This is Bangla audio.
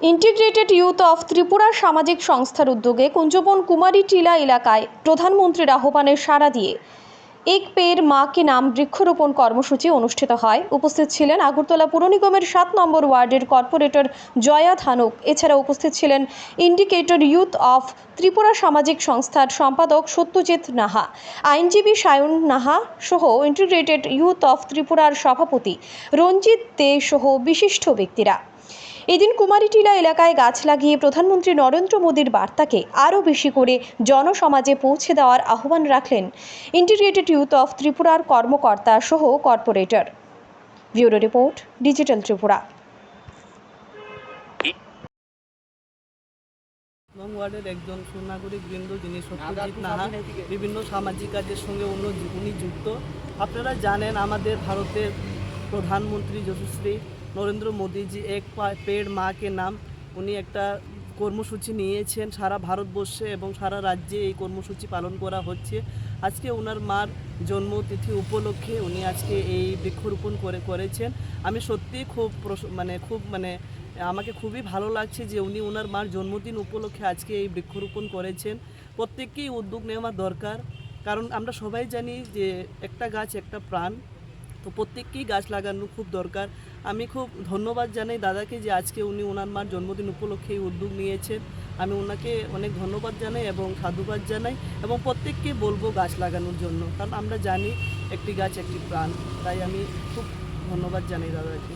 ইন্টিগ্রেটেড ইউথ অফ ত্রিপুরা সামাজিক সংস্থার উদ্যোগে কুঞ্জবন কুমারী টিলা এলাকায় প্রধানমন্ত্রীর আহ্বানে সাড়া দিয়ে এক পের মাকে নাম বৃক্ষরোপণ কর্মসূচি অনুষ্ঠিত হয়। উপস্থিত ছিলেন আগরতলা পুর নিগমের সাত নম্বর ওয়ার্ডের কর্পোরেটর জয়া ধানুক। এছাড়া উপস্থিত ছিলেন ইন্ডিকেটর ইউথ অফ ত্রিপুরা সামাজিক সংস্থার সম্পাদক সত্যজিৎ নাহা। আইনজীবী সায়ন নাহা সহ ইন্টিগ্রেটেড ইউথ অফ ত্রিপুরার সভাপতি রঞ্জিত দে সহ বিশিষ্ট ব্যক্তিরা। এদিন কুমারীটিলা এলাকায় গাছ লাগিয়ে প্রধানমন্ত্রী নরেন্দ্র মোদীর বার্তাকে আরও বেশি করে জনসমাজে পৌঁছে দেওয়ার আহ্বান রাখলেন ইন্টিগ্রেটেড ইউথ অফ ত্রিপুরার কর্মকর্তা সহ corporator. Bureau report, digital Tripura. ওয়ার্ডের একজন সুনাগরিক বৃন্দ যিনি সত্যজিৎ নাহা, বিভিন্ন সামাজিক কাজের সঙ্গে অন্য উনি যুক্ত। আপনারা জানেন আমাদের ভারতের প্রধানমন্ত্রী যশস্বী নরেন্দ্র মোদীজি এক পেড় মাকে নাম। উনি একটা কর্মসূচি নিয়েছেন সারা ভারতবর্ষে এবং সারা রাজ্যে এই কর্মসূচি পালন করা হচ্ছে। আজকে ওনার মার জন্মতিথি উপলক্ষে উনি আজকে এই বৃক্ষরোপণ করে, করেছেন। আমি সত্যিই খুব মানে খুব মানে আমাকে খুবই ভালো লাগছে যে উনি ওনার মার জন্মদিন উপলক্ষে আজকে এই বৃক্ষরোপণ করেছেন। প্রত্যেককেই উদ্যোগ নেওয়া দরকার। কারণ আমরা সবাই জানি যে একটা গাছ একটা প্রাণ, তো প্রত্যেককেই গাছ লাগানো খুব দরকার। আমি খুব ধন্যবাদ জানাই দাদাকে যে আজকে উনি ওনার মার জন্মদিন উপলক্ষে এই উদ্যোগ নিয়েছেন আমি ওনাকে অনেক ধন্যবাদ জানাই এবং সাধুবাদ জানাই এবং প্রত্যেককে বলব গাছ লাগানোর জন্য, কারণ আমরা জানি একটি গাছ একটি প্রাণ। তাই আমি খুব ধন্যবাদ জানাই দাদাকে।